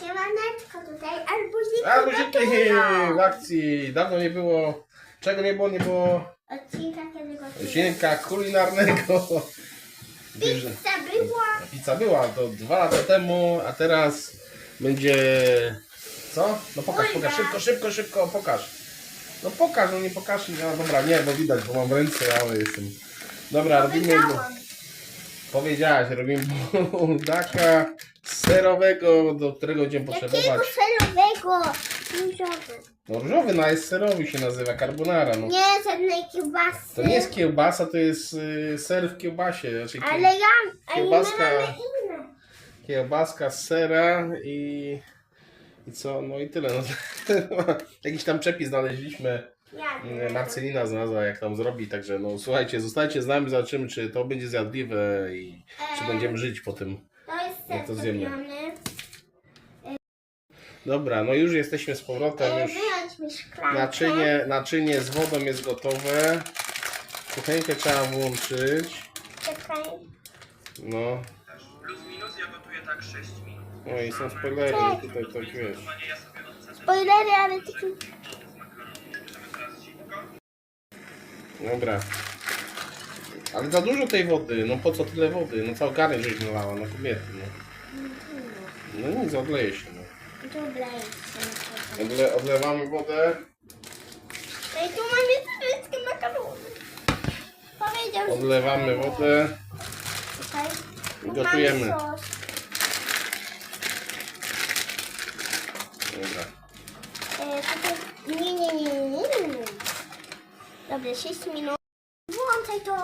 Siemaneczko tutaj, arbuziki A, guziki w akcji. Dawno nie było. Czego nie było? Nie było Odcinka kiedy gotują. odcinka kulinarnego. Bierze- Pizza była. Pizza była to dwa lata temu, a teraz będzie. Co? No pokaż, pokaż, szybko, szybko, szybko, pokaż. No pokaż, no nie pokaż. No dobra, nie, bo widać, bo mam w ręce, ale jestem. Dobra, robimy. Powiedziałam. Powiedziałaś, robimy buldaka serowego, do którego będziemy Jakiego potrzebować. serowego? Różowy. No różowy, no jest serowy się nazywa, carbonara. No. Nie żadnej kiełbasy. To nie jest kiełbasa, to jest y, ser w kiełbasie. Znaczy Ale ja, ale my Kiełbaska. mamy inne. kiełbaska z sera i, i co? No i tyle. No, jakiś tam przepis znaleźliśmy. Marcelina znalazła jak tam zrobi, także no słuchajcie, zostańcie z nami, zobaczymy czy to będzie zjadliwe i czy będziemy żyć po tym. To jest Jak to ser zjemy? Dobra, no już jesteśmy z powrotem, już Wyjąć mi szklankę. naczynie, naczynie z wodą jest gotowe. Kuchenkę trzeba włączyć. Czekaj. No, Plus minus ja gotuję tak 6 minut. no i są spoilery, tutaj tak wiesz. Spoilery, ale tylko... Dobra. Ale za dużo tej wody, no po co tyle wody? No cały garnek żeś nalała, no kobiety, no. No nic, odleje się, no. Dobra, jest. Odle, odlewamy wodę, Ej, tu mam jeszcze wszystkie makarony. Powiedział, że... odlewamy wodę. I Tu gotujemy. mamy sos. Dobra. E, tutaj... Nie, nie, nie, nie, nie, nie. Dobra, 6 minut. Włączaj to.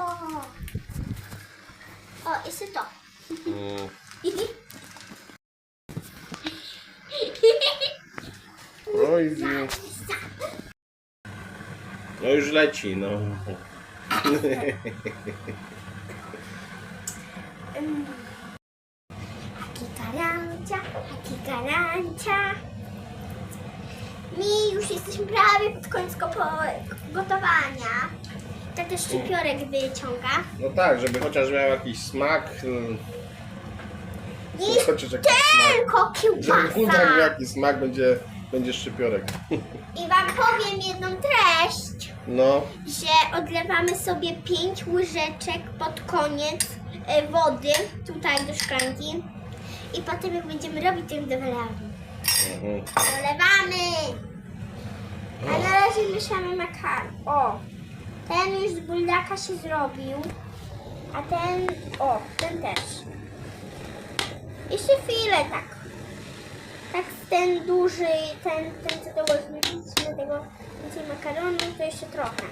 O, jeszcze to. Mm. Oj, no już leci, no. Haki karancia, haki karancia. Mi już jesteśmy prawie pod koniec gopo- gotowania. Tak też szczypiorek wyciąga. No tak, żeby chociaż miał jakiś smak. mm, I Chociaż jakiś smak. tylko Żeby udał kiełbasa. jaki smak będzie, będzie szczypiorek. I wam powiem jedną treść, No, że odlewamy sobie 5 łyżeczek pod koniec e, wody, tutaj do szklanki. I potem jak będziemy robić, to ją dolewamy. mhm. Dolewamy! A na razie mieszamy makaron. O! Ten już z buldaka się zrobił. A ten... O, ten też. Jeszcze chwilę tak. Tak ten duży, ten, ten co dołożyliśmy tego więcej makaronu, to jeszcze trochę.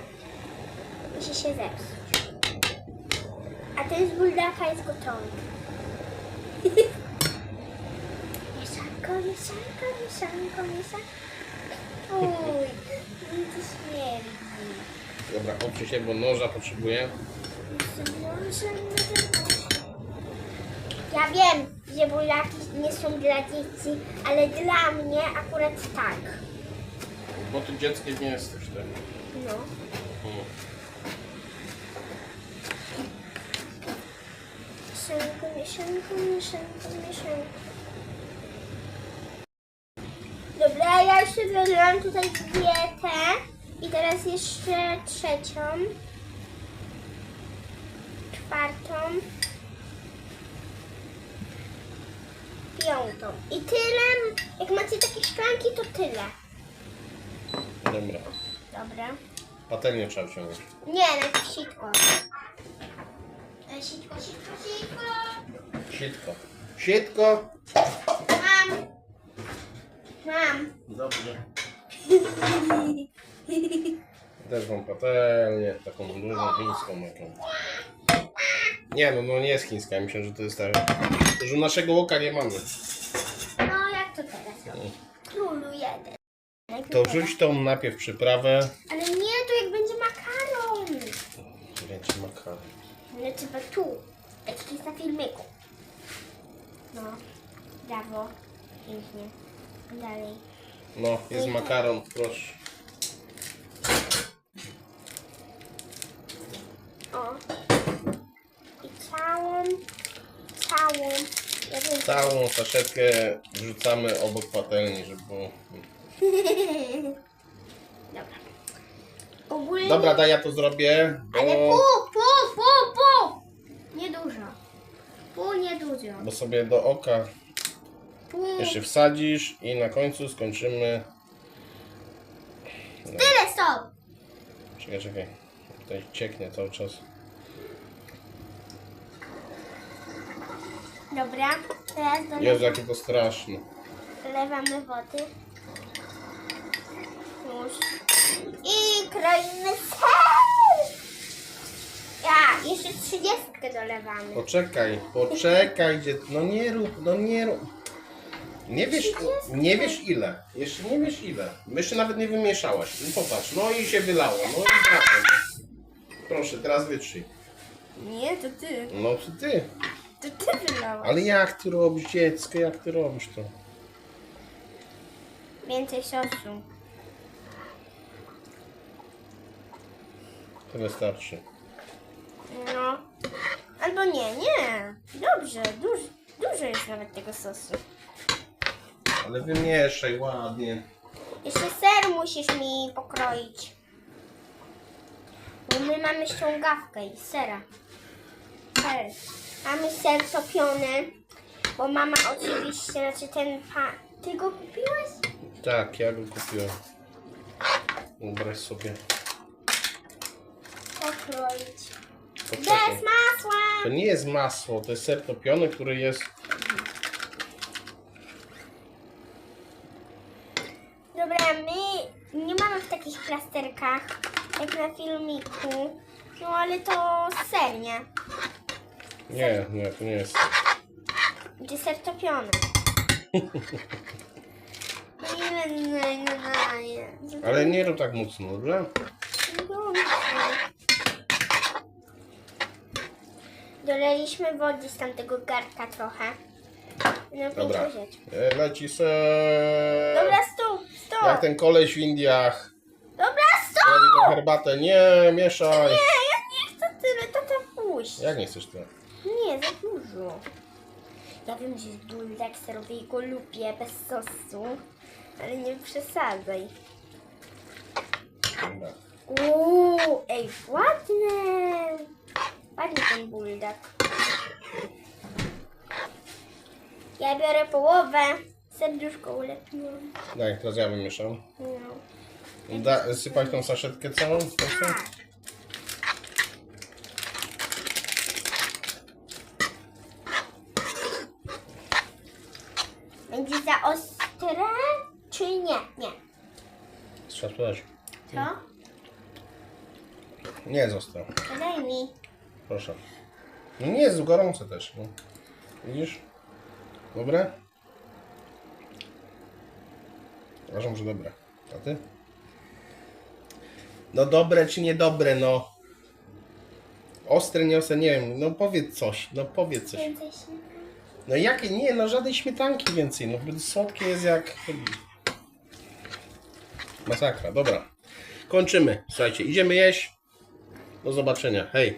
Musi się zepsuć. A ten z buldaka jest gotowy. Mieszanko, mieszanko, mieszanko, mieszanko. Dobra, odsuń się, bo noża potrzebuję. Ja wiem, że bulaki nie są dla dzieci, ale dla mnie akurat tak. Bo ty dzieckiem nie jesteś, tak? No. Mieszanko, mieszanko, mieszanko, mieszanko. Jeszcze zrobiłam tutaj dietę i teraz jeszcze trzecią, czwartą, piątą. I tyle, jak macie takie szklanki, to tyle. Dobra. Dobra. Patelnię trzeba wciągnąć. Nie, najpierw sitko. E, Sitko, sitko, sitko. Sitko. Sitko. Mam. Mam. Dobrze. Też mam patelnię, taką dużą chińską jaką. Nie no, no nie jest chińska, ja myślę, że to jest ta... Że naszego łoka nie mamy. No jak to teraz robić? Królu jeden. To wrzuć tą najpierw przyprawę. Ale nie, to jak będzie makaron. Wiecie, makaron. Ale trzeba tu. Jak jest na filmiku. No. Brawo. Pięknie. Dalej. No, jest makaron, proszę. O. I całą, całą. Całą saszetkę wrzucamy obok patelni, żeby było... Dobra. Ogólnie... Dobra, daj ja to zrobię, Ale bo, pół, pół, pół, pół! Nie dużo. Pół, nie dużo. bo sobie do oka. Jeszcze wsadzisz i na końcu skończymy... Tyle są. Czekaj, czekaj. Tutaj cieknie cały czas. Dobra, teraz Jezu, jakie to straszne. dolewamy wody. Już. I kroimy ser. Ja, jeszcze trzydziestkę dolewamy. Poczekaj, poczekaj, gdzie... No nie rób, no nie rób. Nie wiesz, nie wiesz ile. Jeszcze nie wiesz ile. Jeszcze nawet nie wymieszałaś. No popatrz, no i się wylało. No i brawo. no. Proszę, teraz wytrzyj. Nie, to ty. No to ty. To ty wylałeś. Ale jak ty robisz dziecko, jak ty robisz to? Więcej sosu. To wystarczy. No. Albo nie, nie. Dobrze, dużo, dużo jest nawet tego sosu. Ale wymieszaj ładnie. Jeszcze ser musisz mi pokroić. Bo my mamy ściągawkę i sera. Ser. Mamy ser topiony. Bo mama oczywiście, znaczy ten pan... Ty go kupiłeś? Tak, ja go kupiłem. Wyobraź sobie. Pokroić. Poczekaj. Bez masła! To nie jest masło, to jest ser topiony, który jest... Dobra, my nie mamy w takich plasterkach, jak na filmiku. No ale to ser, nie? Nie, nie, to nie jest. Gdzie ser topiony. Ile nie daje? Ale nie rób tak mocno, dobrze? Doleliśmy wody z tamtego garka trochę. No Dobra. E, Leci ser. Dobra, Jak ten koleś w Indiach. Dobra! Robi tą herbatę. Nie, mieszaj. Nie, ja nie chcę tyle, tata puść. Jak nie chcesz tyle? Nie, za dużo. Ja wiem, że jest buldak serowy i go lubię bez sosu, ale nie przesadzaj. Dobra. Uuu, ej, ładny. Ładny ten buldak. Ja biorę połowę. Serduszko ulepiłam. Daj, teraz ja wymieszam. No. Da, sypać tą saszetkę całą? Proszę. Tak. Będzie za ostre, czy nie? Nie. Spróbować. Co? Nie został. Daj mi. Proszę. No nie jest gorące też. No. Widzisz? Dobre? Uważam, że dobre. A ty? No dobre czy niedobre, no. Ostre, nie ostre, nie wiem. No powiedz coś, no powiedz coś. Więcej. No jakie? Nie, no żadnej śmietanki więcej. No słodkie jest jak... Masakra, dobra. Kończymy. Słuchajcie, idziemy jeść. Do zobaczenia. Hej.